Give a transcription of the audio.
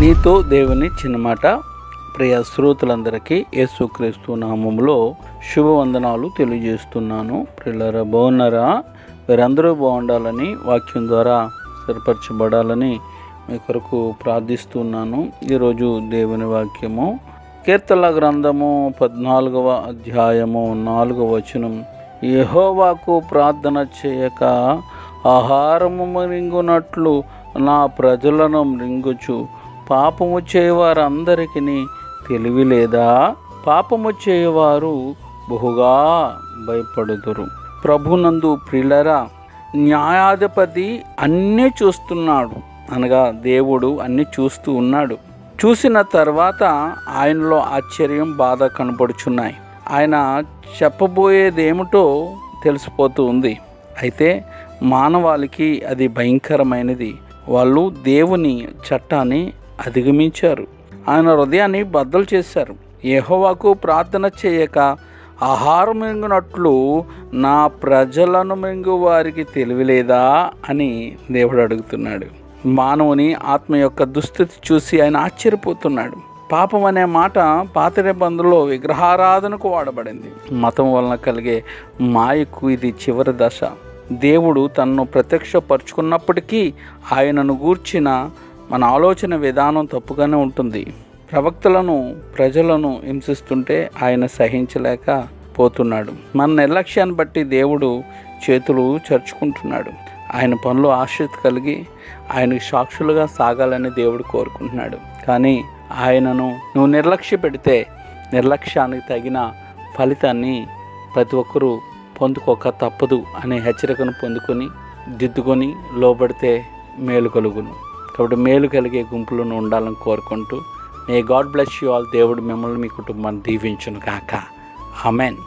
నీతో దేవుని చిన్నమాట. ప్రియ శ్రోతలందరికీ యేసుక్రీస్తు నామంలో శుభవందనాలు తెలియజేస్తున్నాను. ప్రియులరా బాగున్నారా? వీరందరూ బాగుండాలని వాక్యం ద్వారా స్థిరపరచబడాలని మీ కొరకు ప్రార్థిస్తున్నాను. ఈరోజు దేవుని వాక్యము కీర్తన గ్రంథము పద్నాలుగవ అధ్యాయము నాలుగవ వచనం. యహోవాకు ప్రార్థన చేయక ఆహారము మరింగునట్లు నా ప్రజలను మృంగుచు. పాపము చేయవారందరికీ తెలివి లేదా పాపము చేయవారు బహుగా భయపడుదురు. ప్రభునందు ప్రిలరా న్యాయాధిపతి అన్నీ చూస్తున్నాడు. అనగా దేవుడు అన్నీ చూస్తూ ఉన్నాడు. చూసిన తర్వాత ఆయనలో ఆశ్చర్యం బాధ కనపడుచున్నాయి. ఆయన చెప్పబోయేదేమిటో తెలిసిపోతూ ఉంది. అయితే మానవాళికి అది భయంకరమైనది. వాళ్ళు దేవుని చట్టాన్ని అధిగమించారు. ఆయన హృదయాన్ని బద్దలు చేశారు. యహోవాకు ప్రార్థన చేయక ఆహారం మింగునట్లు నా ప్రజలను మింగు వారికి తెలివిలేదా అని దేవుడు అడుగుతున్నాడు. మానవుని ఆత్మ యొక్క దుస్థితి చూసి ఆయన ఆశ్చర్యపోతున్నాడు. పాపం అనే మాట పాత నిబంధనలో విగ్రహారాధనకు వాడబడింది. మతం వలన కలిగే మాయకు ఇది చివరి దశ. దేవుడు తనను ప్రత్యక్షపరుచుకున్నప్పటికీ ఆయనను గూర్చిన మన ఆలోచన విధానం తప్పుగానే ఉంటుంది. ప్రవక్తలను ప్రజలను హింసిస్తుంటే ఆయన సహించలేక పోతున్నాడు. మన నిర్లక్ష్యాన్ని బట్టి దేవుడు చేతులు చరుచుకుంటున్నాడు. ఆయన పనులు ఆశ్రిత కలిగి ఆయనకు సాక్షులుగా సాగాలని దేవుడు కోరుకుంటున్నాడు. కానీ ఆయనను నువ్వు నిర్లక్ష్య పెడితే నిర్లక్ష్యానికి తగిన ఫలితాన్ని ప్రతి ఒక్కరూ పొందుకోక తప్పదు అనే హెచ్చరికను పొందుకొని దిద్దుకొని లోబడితే మేలు కలుగును. కాబట్టి మేలు కలిగే గుంపులను ఉండాలని కోరుకుంటూ నే గాడ్ బ్లెస్ యూ ఆల్ దేవుడు మిమ్మల్ని మీ కుటుంబాన్ని దీవించును కాక ఆమెన్